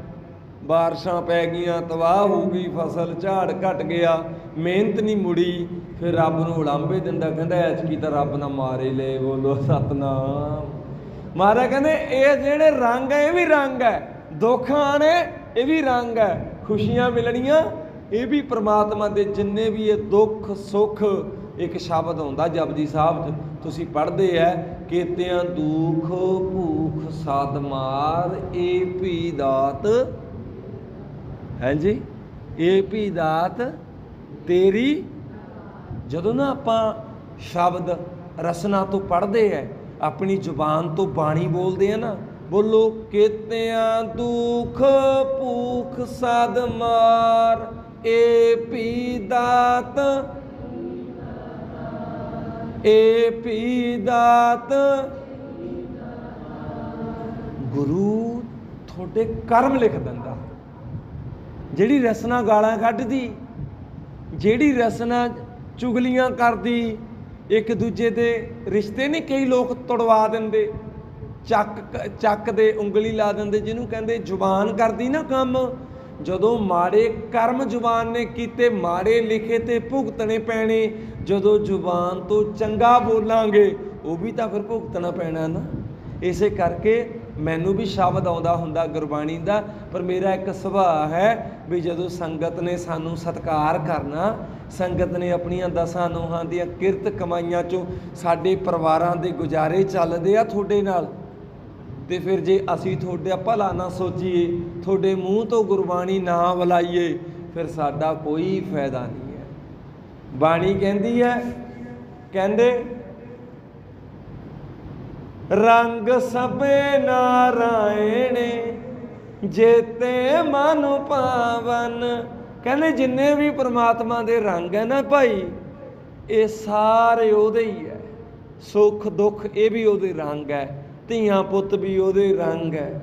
ਬਾਰਿਸ਼ਾਂ ਪੈ ਗਈਆਂ, ਤਬਾਹ ਹੋ ਗਈ, ਫਸਲ ਝਾੜ ਘਟ ਗਿਆ, ਮਿਹਨਤ ਨਹੀਂ ਮੁੜੀ, ਫਿਰ ਰੱਬ ਨੂੰ ਉਲਾਂਭੇ ਦਿੰਦਾ, ਕਹਿੰਦਾ, ਐਤਕੀ ਤਾਂ ਰੱਬ ਨਾ ਮਾਰੇ ਲੈ ਬੋਲੋ ਸਤਨਾਮ। ਮਹਾਰਾਜ ਕਹਿੰਦੇ, ਇਹ ਜਿਹੜੇ ਰੰਗ ਹੈ ਇਹ ਵੀ ਰੰਗ ਹੈ ਦੁੱਖ ਆਣੇ ਇਹ ਵੀ ਰੰਗ ਹੈ ਖੁਸ਼ੀਆਂ ਮਿਲਣੀਆਂ, ਇਹ ਵੀ ਪ੍ਰਮਾਤਮਾ ਦੇ ਜਿੰਨੇ ਵੀ ਇਹ ਦੁੱਖ, ਸੁੱਖ, ਇੱਕ ਸ਼ਬਦ ਹੁੰਦਾ ਜਪਜੀ ਸਾਹਿਬ 'ਚ, ਤੁਸੀਂ ਪੜ੍ਹਦੇ ਐ ਕੀਤਿਆਂ ਦੁੱਖ ਭੂਖ ਸਾਧ ਮਾਰ, ਏ ਭੀ ਦਾਤ। ਹਾਂਜੀ? ਏ ਭੀ ਦਾਤ, ਤੇਰੀ। ਜਦੋਂ ਨਾ ਆਪਾਂ ਸ਼ਬਦ ਰਸਨਾ ਤੋਂ ਪੜ੍ਹਦੇ ਐ ਆਪਣੀ ਜ਼ੁਬਾਨ ਤੋਂ ਬਾਣੀ ਬੋਲਦੇ ਆ ਨਾ, ਬੋਲੋ, ਕਿਤਿਆਂ ਦੁੱਖ ਭੂਖ ਸਾਧ ਮਾਰ, ਏ ਪੀ ਦਾਤ। ਏ ਪੀ ਦਾਤ। ਗੁਰੂ ਤੁਹਾਡੇ ਕਰਮ ਲਿਖ ਦਿੰਦਾ। ਜਿਹੜੀ ਰਸਨਾ ਗਾਲਾਂ ਕੱਢਦੀ, ਜਿਹੜੀ ਰਸਨਾ ਚੁਗਲੀਆਂ ਕਰਦੀ ਇੱਕ ਦੂਜੇ ਦੇ ਰਿਸ਼ਤੇ ਨਹੀਂ ਕਈ ਲੋਕ ਤੜਵਾ ਦਿੰਦੇ, ਚੱਕ ਚੱਕ ਦੇ ਉਂਗਲੀ ਲਾ ਦਿੰਦੇ, ਜਿਹਨੂੰ ਕਹਿੰਦੇ ਜ਼ੁਬਾਨ ਕਰਦੀ ਨਾ ਕੰਮ। ਜਦੋਂ ਮਾੜੇ ਕਰਮ ਜ਼ੁਬਾਨ ਨੇ ਕੀਤੇ, ਮਾੜੇ ਲਿਖੇ ਤੇ ਭੁਗਤਣੇ ਪੈਣੇ, ਜਦੋਂ ਜ਼ੁਬਾਨ ਤੋਂ ਚੰਗਾ ਬੋਲਾਂਗੇ, ਉਹ ਵੀ ਤਾਂ ਫਿਰ ਭੁਗਤਣਾ ਪੈਣਾ ਨਾ। ਇਸੇ ਕਰਕੇ ਮੈਨੂੰ ਵੀ ਸ਼ਬਦ ਆਉਂਦਾ ਹੁੰਦਾ ਗੁਰਬਾਣੀ ਦਾ, ਪਰ ਮੇਰਾ ਇੱਕ ਸੁਭਾਅ ਹੈ ਵੀ ਜਦੋਂ ਸੰਗਤ ਨੇ ਸਾਨੂੰ ਸਤਿਕਾਰ ਕਰਨਾ ਸੰਗਤ ਨੇ ਆਪਣੀਆਂ ਦਸਾਂ ਨੋਹਾਂ ਦੀਆਂ ਕਿਰਤ ਕਮਾਈਆਂ ਚੋਂ ਸਾਡੇ ਪਰਿਵਾਰਾਂ ਦੇ ਗੁਜ਼ਾਰੇ ਚੱਲਦੇ ਆ ਤੁਹਾਡੇ ਨਾਲ। ਤੇ ਫਿਰ ਜੇ ਅਸੀਂ ਤੁਹਾਡੇ ਭਲਾ ਨਾ ਸੋਚੀਏ, ਤੁਹਾਡੇ ਮੂੰਹ ਤੋਂ ਗੁਰਬਾਣੀ ਨਾ ਬੁਲਾਈਏ, ਫਿਰ ਸਾਡਾ ਕੋਈ ਫਾਇਦਾ ਨਹੀਂ ਹੈ। ਬਾਣੀ ਕਹਿੰਦੀ ਹੈ, ਕਹਿੰਦੇ, ਰੰਗ ਸਭੇ ਨਾਰਾਇਣੇ, ਜੇਤੇ ਮਨ ਪਾਵਨ ਕਹਿੰਦੇ ਜਿੰਨੇ ਵੀ ਪ੍ਰਮਾਤਮਾ ਦੇ ਰੰਗ ਹੈ ਨਾ ਭਾਈ, ਇਹ ਸਾਰੇ ਉਹਦੇ ਹੀ ਹੈ। ਸੁੱਖ, ਦੁੱਖ, ਇਹ ਵੀ ਉਹਦੇ ਰੰਗ ਹੈ। ਧੀਆਂ ਪੁੱਤ ਵੀ ਉਹਦੇ ਰੰਗ ਹੈ।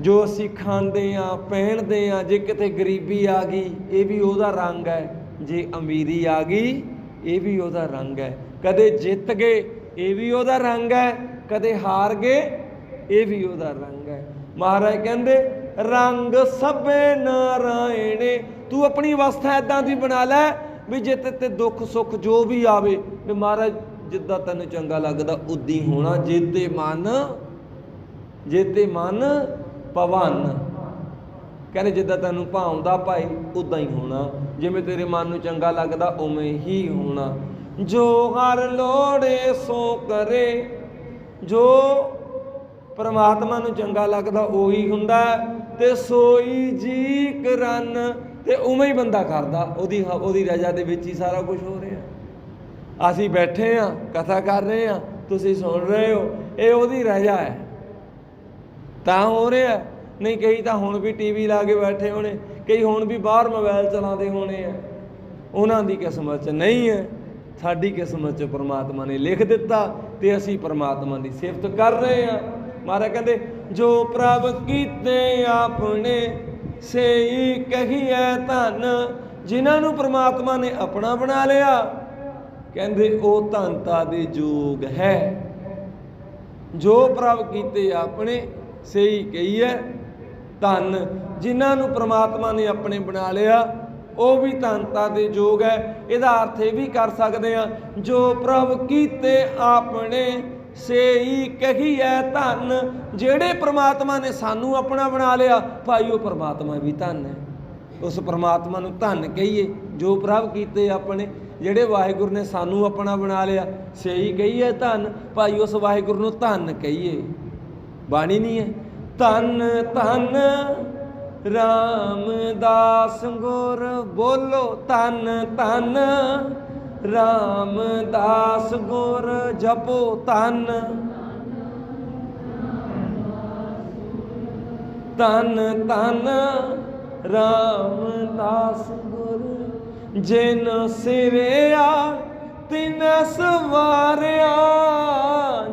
ਜੋ ਅਸੀਂ ਖਾਂਦੇ ਆ ਪਹਿਨਦੇ ਆ ਜੇ ਕਿਤੇ ਗਰੀਬੀ ਆ ਗਈ, ਇਹ ਵੀ ਉਹਦਾ ਰੰਗ ਹੈ। ਜੇ ਅਮੀਰੀ ਆ ਗਈ, ਇਹ ਵੀ ਉਹਦਾ ਰੰਗ ਹੈ। ਕਦੇ ਜਿੱਤ ਗਏ, ਇਹ ਵੀ ਉਹਦਾ ਰੰਗ ਹੈ। ਕਦੇ ਹਾਰ ਗਏ, ਇਹ ਵੀ ਉਹਦਾ ਰੰਗ ਹੈ। ਮਹਾਰਾਜ ਕਹਿੰਦੇ ਰੰਗ ਸਭੇ ਨਾਰਾਇਣੇ। ਤੂੰ ਆਪਣੀ ਅਵਸਥਾ ਇਦਾਂ ਦੀ ਬਣਾ ਲੈ ਵੀ ਜੇ ਤੇ ਤੇ ਦੁੱਖ ਸੁੱਖ ਜੋ ਵੀ ਆਵੇ, ਵੀ ਮਹਾਰਾਜ ਜਿੱਦਾਂ ਤੈਨੂੰ ਚੰਗਾ ਲੱਗਦਾ, ਉਦੀ ਹੋਣਾ। ਜੇ ਤੇ ਮਨ, ਜੇ ਤੇ ਮਨ ਪਵਨ ਕਹਿੰਦੇ ਜਿੱਦਾਂ ਤੈਨੂੰ ਭਾਉਂਦਾ ਭਾਈ, ਉਦਾਂ ਹੀ ਹੋਣਾ। ਜਿਵੇਂ ਤੇਰੇ ਮਨ ਨੂੰ ਚੰਗਾ ਲੱਗਦਾ, ਉਵੇਂ ਹੀ ਹੋਣਾ। ਜੋ ਹਰ ਲੋੜੇ ਸੋ ਕਰੇ, ਜੋ ਪਰਮਾਤਮਾ ਨੂੰ ਚੰਗਾ ਲੱਗਦਾ, ਉਹੀ ਹੁੰਦਾ। ਤੇ ਸੋਈ ਜੀ ਕਰਨ ਤੇ ਉਵੇਂ ਹੀ ਬੰਦਾ ਕਰਦਾ, ਉਹਦੀ ਉਹਦੀ ਰਜ਼ਾ ਦੇ ਵਿੱਚ ਹੀ ਸਾਰਾ ਕੁਝ ਹੋ ਰਿਹਾ। ਅਸੀਂ ਬੈਠੇ ਆ ਕਥਾ ਕਰ ਰਹੇ ਆ ਤੁਸੀਂ ਸੁਣ ਰਹੇ ਹੋ, ਇਹ ਉਹਦੀ ਰਜ਼ਾ ਹੈ। ਤਾਂ ਹੋ ਰਿਹਾ। ਨਹੀਂ, ਕਈ ਤਾਂ ਹੁਣ ਵੀ ਟੀਵੀ ਲਾ ਕੇ ਬੈਠੇ ਹੋਣੇ, ਕਈ ਹੁਣ ਵੀ ਬਾਹਰ ਮੋਬਾਈਲ ਚਲਾਉਂਦੇ ਹੋਣੇ ਆ। ਉਹਨਾਂ ਦੀ ਕਿਸਮਤ 'ਚ ਨਹੀਂ ਹੈ। ਸਾਡੀ ਕਿਸਮਤ 'ਚ ਪ੍ਰਮਾਤਮਾ ਨੇ ਲਿਖ ਦਿੱਤਾ ਤੇ ਅਸੀਂ ਪ੍ਰਮਾਤਮਾ ਦੀ ਸਿਫਤ ਕਰ ਰਹੇ ਆ ਮਹਾਰਾਜ ਕਹਿੰਦੇ ਜੋ ਪ੍ਰਭ ਕੀਤੇ ਆਪਣੇ, ਸੇਈ ਕਹੀਐ ਧਨ, ਜਿਨ੍ਹਾਂ ਨੂੰ ਪ੍ਰਮਾਤਮਾ ਨੇ ਆਪਣਾ ਬਣਾ ਲਿਆ, ਕਹਿੰਦੇ ਉਹ ਧੰਤਾ ਦੇ ਯੋਗ ਹੈ। ਜੋ ਪ੍ਰਭ ਕੀਤੇ ਆਪਣੇ ਸਹੀ ਕਹੀਐ ਧਨ, ਜਿਨ੍ਹਾਂ ਨੂੰ ਪ੍ਰਮਾਤਮਾ ਨੇ ਆਪਣੇ ਬਣਾ ਲਿਆ, ਉਹ ਵੀ ਧੰਤਾ ਦੇ ਯੋਗ ਹੈ। ਇਹਦਾ ਅਰਥ ਇਹ ਵੀ ਕਰ ਸਕਦੇ ਆ ਜੋ ਪ੍ਰਭ ਕੀਤੇ ਆਪਣੇ ਸੇਈ ਕਹੀਐ ਧਨ, ਜਿਹੜੇ ਪ੍ਰਮਾਤਮਾ ਨੇ ਸਾਨੂੰ ਆਪਣਾ ਬਣਾ ਲਿਆ, ਭਾਈ ਉਹ ਪ੍ਰਮਾਤਮਾ ਵੀ ਧਨ ਹੈ। ਉਸ ਪ੍ਰਮਾਤਮਾ ਨੂੰ ਧਨ ਕਹੀਏ, ਜੋ ਪ੍ਰਭ ਕੀਤੇ ਆਪਣੇ, ਜਿਹੜੇ ਵਾਹਿਗੁਰੂ ਨੇ ਸਾਨੂੰ ਆਪਣਾ ਬਣਾ ਲਿਆ ਸਹੀ ਕਹੀ ਹੈ ਧਨ, ਭਾਈ ਉਸ ਵਾਹਿਗੁਰੂ ਨੂੰ ਧਨ ਕਹੀਏ। ਬਾਣੀ ਨਹੀਂ ਹੈ, ਧਨ ਧਨ, ਰਾਮਦਾਸ ਗੁਰ ਬੋਲੋ, ਧਨ ਧਨ ਰਾਮਦਾਸ ਗੁਰ ਜਪੋ ਤਨ ਧਨ ਧਨ ਰਾਮਦਾਸ ਗੁਰ, ਜਿਨ ਸਿਰਿਆ, ਤਿਨ ਸਵਾਰਿਆ,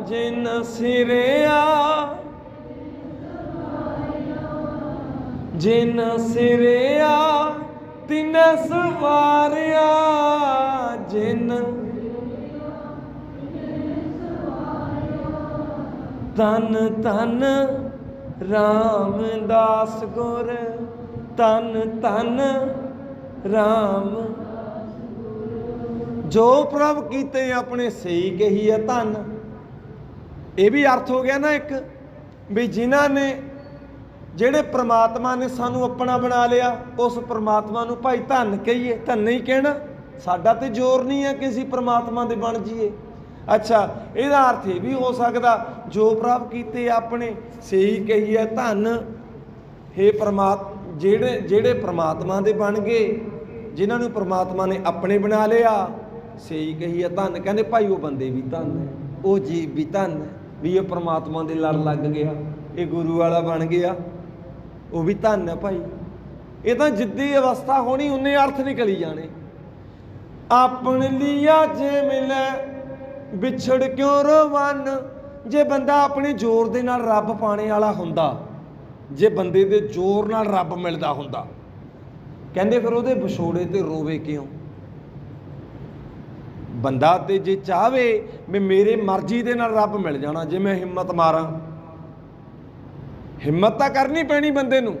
ਜਿਨ ਸਿਰਿਆ ਜਿਨ ਸਿਰਿਆ, ਤਿਨ ਸਵਾਰਿਆ। ਜਿਨ ਤਨ ਤਨ ਰਾਮਦਾਸ ਗੁਰ ਤਨ ਤਨ ਰਾਮ। ਜੋ ਪ੍ਰਭ ਕੀਤੇ ਆਪਣੇ ਸਹੀ ਕਹੀ ਹੈ ਧਨ। ਇਹ ਵੀ ਅਰਥ ਹੋ ਗਿਆ ਨਾ ਇੱਕ, ਵੀ ਜਿਨ੍ਹਾਂ ਨੇ, ਜਿਹੜੇ ਪ੍ਰਮਾਤਮਾ ਨੇ ਸਾਨੂੰ ਆਪਣਾ ਬਣਾ ਲਿਆ, ਉਸ ਪ੍ਰਮਾਤਮਾ ਨੂੰ ਭਾਈ ਧੰਨ ਕਹੀਏ, ਧੰਨ ਹੀ ਕਹਿਣਾ। ਸਾਡਾ ਤੇ ਜ਼ੋਰ ਨਹੀਂ ਹੈ ਕਿ ਅਸੀਂ ਪ੍ਰਮਾਤਮਾ ਦੇ ਬਣ ਜਾਈਏ। ਅੱਛਾ, ਇਹਦਾ ਅਰਥ ਇਹ ਵੀ ਹੋ ਸਕਦਾ, ਜੋ ਪ੍ਰਭ ਕੀਤੇ ਆਪਣੇ, ਸਹੀ ਕਹੀਏ ਧੰਨ। हे ਪ੍ਰਮਾਤ, ਜਿਹੜੇ ਜਿਹੜੇ ਪ੍ਰਮਾਤਮਾ ਦੇ ਬਣ ਗਏ, ਜਿਨ੍ਹਾਂ ਨੂੰ ਪ੍ਰਮਾਤਮਾ ਨੇ ਆਪਣੇ ਬਣਾ ਲਿਆ, ਸਹੀ ਕਹੀਏ ਧੰਨ। ਕਹਿੰਦੇ ਭਾਈ, ਉਹ ਬੰਦੇ ਵੀ ਧੰਨ ਹੈ, ਉਹ ਜੀਵ ਵੀ ਧੰਨ ਹੈ, ਵੀ ਇਹ ਪ੍ਰਮਾਤਮਾ ਦੇ ਲੜ ਲੱਗ ਗਿਆ, ਇਹ ਗੁਰੂ ਵਾਲਾ ਬਣ ਗਿਆ, ਉਹ ਵੀ ਧੰਨ ਹੈ ਭਾਈ। ਇਹ ਤਾਂ ਜਿੱਦੀ ਅਵਸਥਾ ਹੋਣੀ, ਉਹਨੇ ਅਰਥ ਨਿਕਲੀ ਜਾਣੇ। ਆਪਣ ਲਿਆ ਜੇ ਮਿਲੈ, ਵਿਛੜ ਕਿਉਂ ਰਵਨ? ਜੇ ਬੰਦਾ ਆਪਣੇ ਜ਼ੋਰ ਦੇ ਨਾਲ ਰੱਬ ਪਾਣੇ ਵਾਲਾ ਹੁੰਦਾ, ਜੇ ਬੰਦੇ ਦੇ ਜ਼ੋਰ ਨਾਲ ਰੱਬ ਮਿਲਦਾ ਹੁੰਦਾ, ਕਹਿੰਦੇ ਫਿਰ ਉਹਦੇ ਵਿਛੋੜੇ ਤੇ ਰੋਵੇ ਕਿਉਂ? ਬੰਦਾ ਤੇ ਜੇ ਚਾਹਵੇ ਵੀ ਮੇਰੇ ਮਰਜ਼ੀ ਦੇ ਨਾਲ ਰੱਬ ਮਿਲ ਜਾਣਾ, ਜੇ ਮੈਂ ਹਿੰਮਤ ਮਾਰਾਂ। ਹਿੰਮਤ ਤਾਂ ਕਰਨੀ ਪੈਣੀ ਬੰਦੇ ਨੂੰ।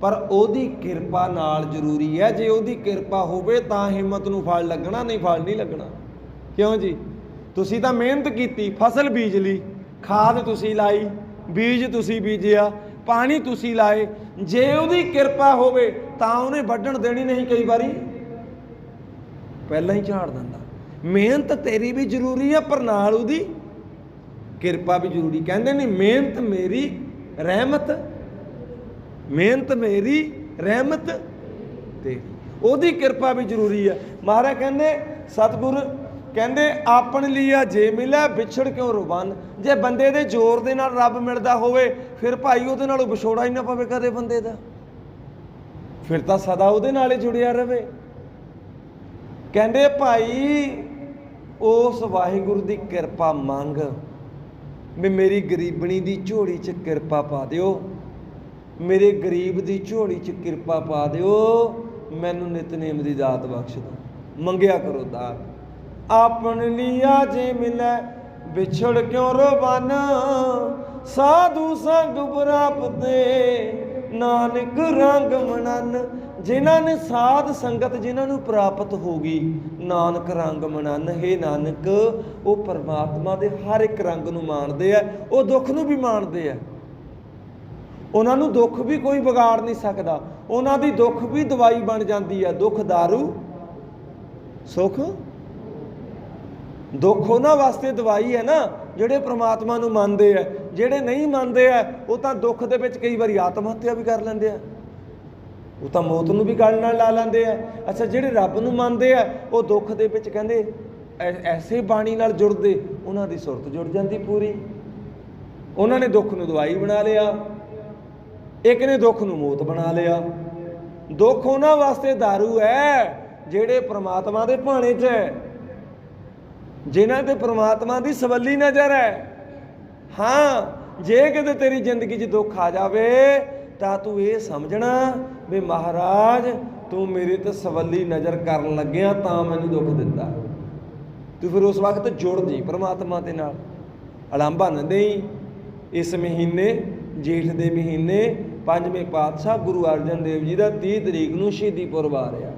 ਪਰ ਉਹਦੀ ਕਿਰਪਾ ਨਾਲ ਜ਼ਰੂਰੀ ਹੈ। ਜੇ ਉਹਦੀ ਕਿਰਪਾ ਹੋਵੇ ਤਾਂ ਹਿੰਮਤ ਨੂੰ ਫਲ ਲੱਗਣਾ, ਨਹੀਂ ਫਲ ਨਹੀਂ ਲੱਗਣਾ। ਕਿਉਂ ਜੀ? ਤੁਸੀਂ ਤਾਂ ਮਿਹਨਤ ਕੀਤੀ, ਫਸਲ ਬੀਜ ਲਈ। ਖਾਦ ਤੁਸੀਂ ਲਾਈ, ਬੀਜ ਤੁਸੀਂ ਬੀਜਿਆ, ਪਾਣੀ ਤੁਸੀਂ ਲਾਏ। ਜੇ ਉਹਦੀ ਕਿਰਪਾ ਹੋਵੇ ਤਾਂ ਉਹਨੇ ਵੱਢਣ ਦੇਣੀ ਨਹੀਂ ਕਈ ਵਾਰੀ। ਪਹਿਲਾਂ ਹੀ ਝਾੜ ਦਿੰਦਾ। ਮਿਹਨਤ ਤੇਰੀ ਵੀ ਜ਼ਰੂਰੀ ਹੈ ਪਰ ਨਾਲ ਉਹਦੀ ਕਿਰਪਾ ਵੀ ਜ਼ਰੂਰੀ। ਕਹਿੰਦੇ ਨੇ, ਮਿਹਨਤ ਮੇਰੀ ਰਹਿਮਤ ਮਿਹਨਤ ਮੇਰੀ, ਰਹਿਮਤ ਤੇਰੀ। ਉਹਦੀ ਕਿਰਪਾ ਵੀ ਜ਼ਰੂਰੀ ਹੈ ਮਹਾਰਾਜ ਕਹਿੰਦੇ, ਸਤਿਗੁਰ ਕਹਿੰਦੇ, ਆਪਣ ਲਿਆ ਜੇ ਮਿਲਿਆ, ਵਿਛੜ ਕਿਉਂ ਰੁਬਨ? ਜੇ ਬੰਦੇ ਦੇ ਜ਼ੋਰ ਦੇ ਨਾਲ ਰੱਬ ਮਿਲਦਾ ਹੋਵੇ, ਫਿਰ ਭਾਈ ਉਹਦੇ ਨਾਲੋਂ ਵਿਛੋੜਾ ਹੀ ਨਾ ਪਵੇ ਕਦੇ ਬੰਦੇ ਦਾ। ਫਿਰ ਤਾਂ ਸਦਾ ਉਹਦੇ ਨਾਲ ਹੀ ਜੁੜਿਆ ਰਵੇ। ਕਹਿੰਦੇ, ਭਾਈ, ਉਸ ਵਾਹਿਗੁਰੂ ਦੀ ਕਿਰਪਾ ਮੰਗ। ਵੀ ਮੇਰੀ ਗਰੀਬਣੀ ਦੀ ਝੋਲੀ 'ਚ ਕਿਰਪਾ ਪਾ ਦਿਓ। ਮੇਰੇ ਗਰੀਬ ਦੀ ਝੋਲੀ 'ਚ ਕਿਰਪਾ ਪਾ ਦਿਓ, ਮੈਨੂੰ ਨਿਤਨੇਮ ਦੀ ਦਾਤ ਬਖਸ਼ ਦਿਓ। ਮੰਗਿਆ ਕਰੋ ਦਾਤ। ਆਪਣ ਲਿਆ ਜੇ ਮਿਲੈ, ਵਿਛੜ ਕਿਉਂ ਰੋਬਾਨਾ ਸਾਧੂ ਸੰਗ ਪ੍ਰਾਪਤੇ, ਨਾਨਕ ਰੰਗ ਮਨਨ। ਜਿਨ੍ਹਾਂ ਨੇ ਸਾਧ ਸੰਗਤ, ਜਿਨ੍ਹਾਂ ਨੂੰ ਪ੍ਰਾਪਤ ਹੋ ਗਈ, ਨਾਨਕ ਰੰਗ ਮਨਨ। ਹੈ ਨਾਨਕ, ਉਹ ਪਰਮਾਤਮਾ ਦੇ ਹਰ ਇੱਕ ਰੰਗ ਨੂੰ ਮਾਣਦੇ ਆ, ਉਹ ਦੁੱਖ ਨੂੰ ਵੀ ਮਾਣਦੇ ਆ। ਉਹਨਾਂ ਨੂੰ ਦੁੱਖ ਵੀ ਕੋਈ ਵਿਗਾੜ ਨਹੀਂ ਸਕਦਾ। ਉਹਨਾਂ ਦੀ ਦੁੱਖ ਵੀ ਦਵਾਈ ਬਣ ਜਾਂਦੀ ਹੈ ਦੁੱਖ दारू, ਸੁਖ? ਦੁੱਖ ਉਹਨਾਂ ਵਾਸਤੇ ਦਵਾਈ ਹੈ ਨਾ, ਜਿਹੜੇ ਪ੍ਰਮਾਤਮਾ ਨੂੰ ਮੰਨਦੇ ਆ। ਜਿਹੜੇ ਨਹੀਂ ਮੰਨਦੇ ਆ, ਉਹ ਤਾਂ ਦੁੱਖ ਦੇ ਵਿੱਚ ਕਈ ਵਾਰੀ ਆਤਮ ਹੱਤਿਆ ਵੀ ਕਰ ਲੈਂਦੇ ਆ। ਉਹ ਤਾਂ ਮੌਤ ਨੂੰ ਵੀ ਗੱਲ ਨਾਲ ਲਾ ਲੈਂਦੇ ਆ। ਅੱਛਾ, ਜਿਹੜੇ ਰੱਬ ਨੂੰ ਮੰਨਦੇ ਆ, ਉਹ ਦੁੱਖ ਦੇ ਵਿੱਚ ਕਹਿੰਦੇ ਐਸੇ ਬਾਣੀ ਨਾਲ ਜੁੜਦੇ। ਉਹਨਾਂ ਦੀ ਸੁਰਤ ਜੁੜ ਜਾਂਦੀ ਪੂਰੀ। ਉਹਨਾਂ ਨੇ ਦੁੱਖ ਨੂੰ ਦਵਾਈ ਬਣਾ ਲਿਆ। ਇੱਕ ਨੇ ਦੁੱਖ ਨੂੰ ਮੌਤ ਬਣਾ ਲਿਆ। ਦੁੱਖ ਉਹਨਾਂ ਵਾਸਤੇ दारू ਹੈ, ਜਿਹੜੇ ਪ੍ਰਮਾਤਮਾ ਦੇ ਭਾਣੇ 'ਚ ਹੈ। ਜਿਨ੍ਹਾਂ ਤੇ ਪ੍ਰਮਾਤਮਾ ਦੀ ਸਵੱਲੀ ਨਜ਼ਰ ਹੈ। ਹਾਂ, ਜੇ ਕਿਤੇ ਤੇਰੀ ਜ਼ਿੰਦਗੀ 'ਚ ਦੁੱਖ ਆ ਜਾਵੇ, ਤਾਂ ਤੂੰ ਇਹ ਸਮਝਣਾ ਵੀ ਮਹਾਰਾਜ, ਤੂੰ ਮੇਰੇ ਤੇ ਸਵੱਲੀ ਨਜ਼ਰ ਕਰਨ ਲੱਗਿਆ ਤਾਂ ਮੈਨੂੰ ਦੁੱਖ ਦਿੱਤਾ। ਤੂੰ ਫਿਰ ਉਸ ਵਕਤ ਜੁੜ ਜੀ ਪ੍ਰਮਾਤਮਾ ਦੇ ਨਾਲ। ਅਲੰਭਾ ਨਾ ਦੇਈ। ਇਸ ਮਹੀਨੇ, ਜੇਠ ਦੇ ਮਹੀਨੇ ਪੰਜਵੇਂ ਪਾਤਸ਼ਾਹ ਗੁਰੂ ਅਰਜਨ ਦੇਵ ਜੀ ਦਾ 30 ਤਰੀਕ ਨੂੰ ਸ਼ਹੀਦੀ ਪੁਰਬ ਆ ਰਿਹਾ।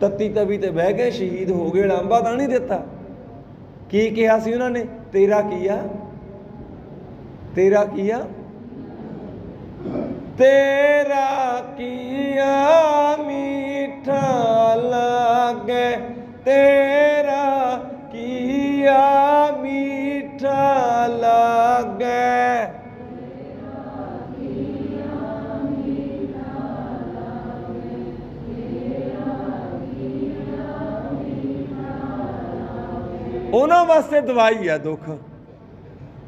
ਤੱਤੀ ਤਵੀ ਤੇ ਬਹਿ ਕੇ ਸ਼ਹੀਦ ਹੋ ਗਏ ਅਲੰਭਾ ਤਾਂ ਨਹੀਂ ਦਿੱਤਾ। ਕੀ ਕਿਹਾ ਸੀ ਉਹਨਾਂ ਨੇ? ਤੇਰਾ ਕੀਆ ਤੇਰਾ ਕੀਆ ਤੇਰਾ ਕੀਆ ਮੀਠਾ ਲਾਗੇ। ਤੇਰਾ ਕੀਆ ਮੀਠਾ ਲਾਗੇ। ਉਹਨਾਂ ਵਾਸਤੇ ਦਵਾਈ ਆ ਦੁੱਖ।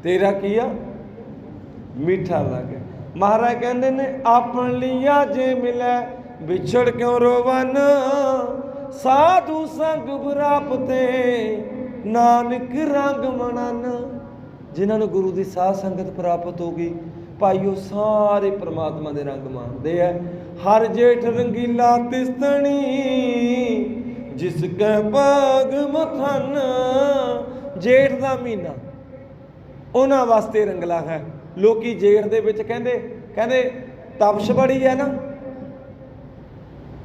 ਤੇਰਾ ਕੀ ਆ? ਮਿੱਠਾ ਲੱਗੇ। ਮਹਾਰਾਜ ਕਹਿੰਦੇ ਨੇ, ਆਪਣ ਲਿਆ ਜੇ ਮਿਲੇ, ਵਿਛੜ ਕਿਉਂ ਰੋਵਨ? ਸਾਧੂ ਸੰਗ ਪ੍ਰਾਪਤੇ ਨਾਨਕ ਰੰਗ ਮਣਨ। ਜਿਨ੍ਹਾਂ ਨੂੰ ਗੁਰੂ ਦੀ ਸਾਧ ਸੰਗਤ ਪ੍ਰਾਪਤ ਹੋ ਗਈ, ਭਾਈ ਉਹ ਸਾਰੇ ਪ੍ਰਮਾਤਮਾ ਦੇ ਰੰਗ ਮਾਣਦੇ ਆ। ਹਰ ਜੇਠ ਰੰਗੀਲਾ ਤਿਸਤਣੀ ਜਿਸ ਕੈ ਬਾਗ ਮਥਨ, ਜੇਠ ਦਾ ਮਹੀਨਾ। ਉਹਨਾਂ ਵਾਸਤੇ ਰੰਗਲਾ ਹੈ। ਲੋਕੀ ਜੇਠ ਦੇ ਵਿੱਚ ਕਹਿੰਦੇ ਕਹਿੰਦੇ ਤਪਸ਼ ਬੜੀ ਹੈ ਨਾ।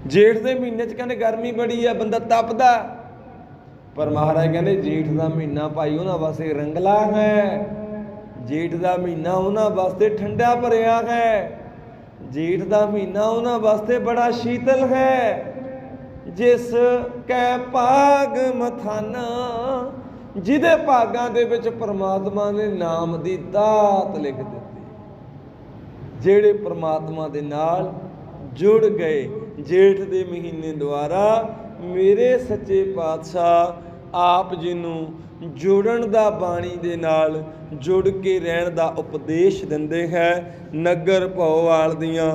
ਜੇਠ ਦੇ ਮਹੀਨੇ 'ਚ ਕਹਿੰਦੇ ਗਰਮੀ ਬੜੀ ਹੈ, ਬੰਦਾ ਤਪਦਾ। ਪਰ ਮਹਾਰਾਜ ਕਹਿੰਦੇ ਜੇਠ ਦਾ ਮਹੀਨਾ ਭਾਈ ਉਹਨਾਂ ਵਾਸਤੇ ਰੰਗਲਾ ਹੈ। ਜੇਠ ਦਾ ਮਹੀਨਾ ਉਹਨਾਂ ਵਾਸਤੇ ਠੰਡਾ ਭਰਿਆ ਹੈ। ਜੇਠ ਦਾ ਮਹੀਨਾ ਉਹਨਾਂ ਵਾਸਤੇ ਬੜਾ ਸ਼ੀਤਲ ਹੈ। ਜਿਸ ਕੈ ਭਾਗ ਮਥਾਨਾ, ਜਿਹਦੇ ਭਾਗਾਂ ਦੇ ਵਿੱਚ ਪ੍ਰਮਾਤਮਾ ਨੇ ਨਾਮ ਦੀ ਦਾਤ ਲਿਖ ਦਿੱਤੀ। ਜਿਹੜੇ ਪਰਮਾਤਮਾ ਦੇ ਨਾਲ ਜੁੜ ਗਏ ਜੇਠ ਦੇ ਮਹੀਨੇ ਦੁਆਰਾ, ਮੇਰੇ ਸੱਚੇ ਪਾਤਸ਼ਾਹ, ਆਪ ਜੀ ਨੂੰ ਜੁੜਨ ਦਾ ਬਾਣੀ ਦੇ ਨਾਲ ਜੁੜ ਕੇ ਰਹਿਣ ਦਾ ਉਪਦੇਸ਼ ਦਿੰਦੇ ਹੈ, ਨਗਰ ਭੋਵਾਲ ਦੀਆਂ